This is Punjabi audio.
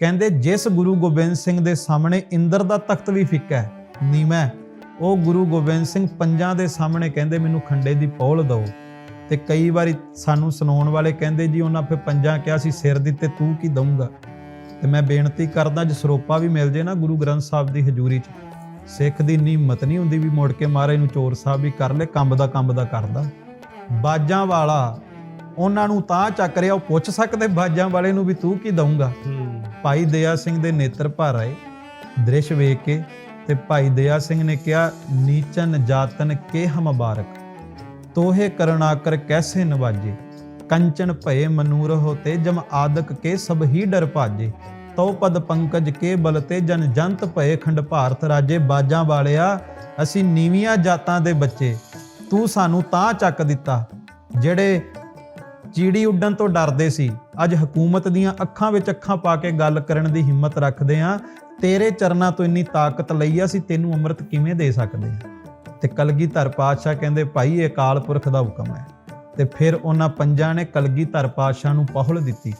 ਕਹਿੰਦੇ ਜਿਸ ਗੁਰੂ ਗੋਬਿੰਦ ਸਿੰਘ ਦੇ ਸਾਹਮਣੇ ਇੰਦਰ ਦਾ ਤਖਤ ਵੀ ਫਿੱਕਾ ਹੈ ਨੀਵਾਂ ਉਹ ਗੁਰੂ ਗੋਬਿੰਦ ਸਿੰਘ ਪੰਜਾਂ ਦੇ ਸਾਹਮਣੇ ਕਹਿੰਦੇ ਮੈਨੂੰ ਖੰਡੇ ਦੀ ਪੌਲ ਦਿਓ। ਤੇ ਕਈ ਵਾਰੀ ਸਾਨੂੰ ਸੁਣਾਉਣ ਵਾਲੇ ਕਹਿੰਦੇ ਜੀ ਉਹਨਾਂ ਫਿਰ ਪੰਜਾਂ ਕਿਹਾ ਸੀ, ਸਿਰ ਦੀ ਤੇ ਤੂੰ ਕੀ ਦਊਂਗਾ? ਤੇ ਮੈਂ ਬੇਨਤੀ ਕਰਦਾ ਜੇ ਸਰੋਪਾ ਵੀ ਮਿਲ ਜੇ ਨਾ ਗੁਰੂ ਗ੍ਰੰਥ ਸਾਹਿਬ ਦੀ ਹਜ਼ੂਰੀ 'ਚ, ਸਿੱਖ ਦੀ ਨੀ ਹਿੰਮਤ ਨਹੀਂ ਹੁੰਦੀ ਵੀ ਮੁੜ ਕੇ ਮਹਾਰਾਜ ਨੂੰ ਚੋਰ ਸਾਹਿਬ ਵੀ ਕਰ ਲੈ, ਕੰਬ ਦਾ ਕੰਬ ਦਾ ਕਰਦਾ। ਬਾਜਾਂ ਵਾਲਾ, ਉਹਨਾਂ ਨੂੰ ਤਾਂ ਚੱਕ ਰਿਹਾ, ਉਹ ਪੁੱਛ ਸਕਦੇ ਬਾਜਾਂ ਵਾਲੇ ਨੂੰ ਵੀ ਤੂੰ ਕੀ ਦਊਂਗਾ? ਭਾਈ ਦਇਆ ਸਿੰਘ ਦੇ ਨੇਤਰ ਭਰ ਆਏ, ਦ੍ਰਿਸ਼ ਵੇਖ ਕੇ ਤੇ ਭਾਈ ਦਇਆ ਸਿੰਘ ਨੇ ਕਿਹਾ, ਨੀਚਨ ਜਾਤਨ ਕੇ ਹਮ ਤੋਹੇ ਕਰੁਣਾਕਰ ਕੈਸੇ ਨਵਾਜੇ ਕੰਚਨ ਭਏ ਮਨੂਰ ਹੋ ਜਮ ਆਦਕ ਕੇ ਸਭ ਹੀ ਡਰ ਭਾਜੇ, ਤਉ ਪਦ ਪੰਕਜ ਕੇ ਬਲ ਤੇ ਜਨ ਜੰਤ ਭਏ ਖੰਡ ਭਾਰਤ ਰਾਜੇ, ਬਾਜਾਂ ਵਾਲਿਆ, ਅਸੀਂ ਨੀਵੀਆਂ ਜਾਤਾਂ ਦੇ ਬੱਚੇ, ਤੂੰ ਸਾਨੂੰ ਤਾਂ ਚੱਕ ਦਿੱਤਾ, ਜਿਹੜੇ ਚੀੜੀ ਉੱਡਣ ਤੋਂ ਡਰਦੇ ਸੀ। ਅੱਜ ਹਕੂਮਤ ਦੀਆਂ ਅੱਖਾਂ ਵਿੱਚ ਅੱਖਾਂ ਪਾ ਕੇ ਗੱਲ ਕਰਨ ਦੀ ਹਿੰਮਤ ਰੱਖਦੇ ਆ ਤੇਰੇ ਚਰਨਾਂ ਤੋਂ ਇੰਨੀ ਤਾਕਤ ਲਈ ਆ ਅਸੀਂ ਤੈਨੂੰ ਅੰਮ੍ਰਿਤ ਕਿਵੇਂ ਦੇ ਸਕਦੇ ਆ ਤੇ ਕਲਗੀਧਰ ਪਾਤਸ਼ਾਹ ਕਹਿੰਦੇ, ਭਾਈ, ਇਹ ਅਕਾਲ ਪੁਰਖ ਦਾ ਹੁਕਮ ਹੈ। ਤੇ ਫਿਰ ਉਹਨਾਂ ਪੰਜਾਂ ਨੇ ਕਲਗੀਧਰ ਪਾਤਸ਼ਾਹ ਨੂੰ ਪਹੁਲ ਦਿੱਤੀ।